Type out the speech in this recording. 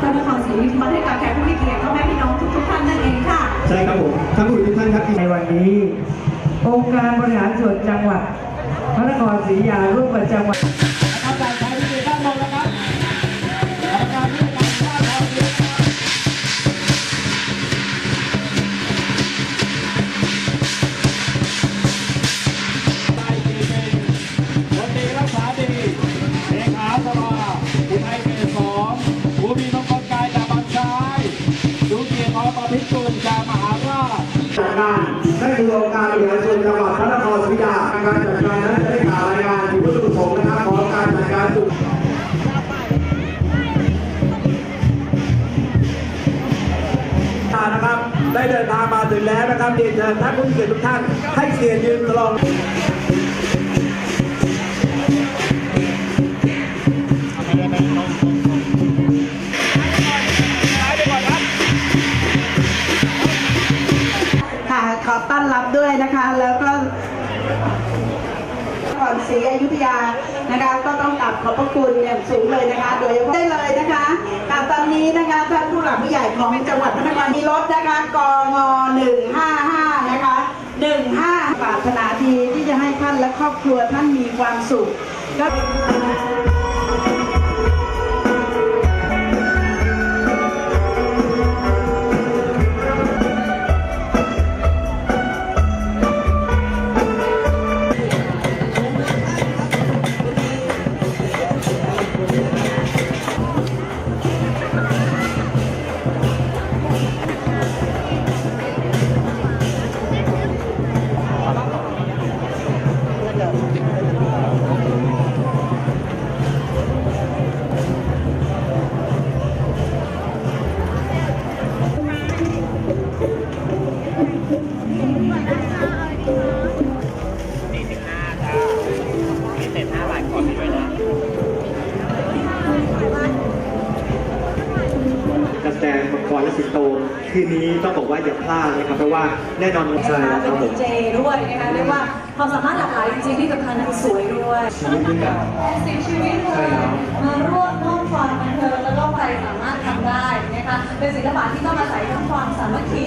พระนครศรีมาให้กับแขกผู้มีเกียรติพ่อแม่พี่น้องทุกๆท่านนั่นเองค่ะ ใช่ครับผมท่านผู้ทุกท่านครับในวันนี้องค์การบริหารส่วนจังหวัด พระนครศรีอยุธยาร่วมกับจังหวัด จัดการได้คือองค์การบริหารส่วนจังหวัดพระนครศรีอยุธยาการจัดการนั้นจะได้กล่าวรายงานถึงวัตถุประสงค์นะครับของการจัดการสุขนะครับได้เดินทางมาถึงแล้วนะครับเรียนเชิญท่านผู้เกียรติทุกท่านให้เกียรติยืนตรงะขอต้อนรับด้วยนะคะ แล้วก็ก่อนศรีอยุธยานะคะก็ต้องกราบขอบพระคุณอย่างสูงเลยนะคะ โดยเฉพาะได้เลยนะคะค่ะตอนนี้นะคะท่านผู้หลักผู้ใหญ่ของจังหวัดพระนครมีรถนะคะกง155นะคะ15ปรารถนาดีที่จะให้ท่านและครอบครัวท่านมีความสุขก็ แสดงมังกรและสิงโต คืนนี้ต้องบอกว่าอย่าพลาดนะครับเพราะว่าแน่นอนใช่นะคะคเป็รับผมนดีเจด้วยนะคะเรียกว่าความสามารถหลากหลายจริงๆที่สำคัญคือสวยด้วยชีวิตด้วยกันสิ่งชีวิตเลใช่ยแล้วมาร่วมร่วมความบันเทิงแล้วก็ใครสามารถทำได้นะคะเป็นศิลปะที่ต้องอาศัยทั้งความสามัคคี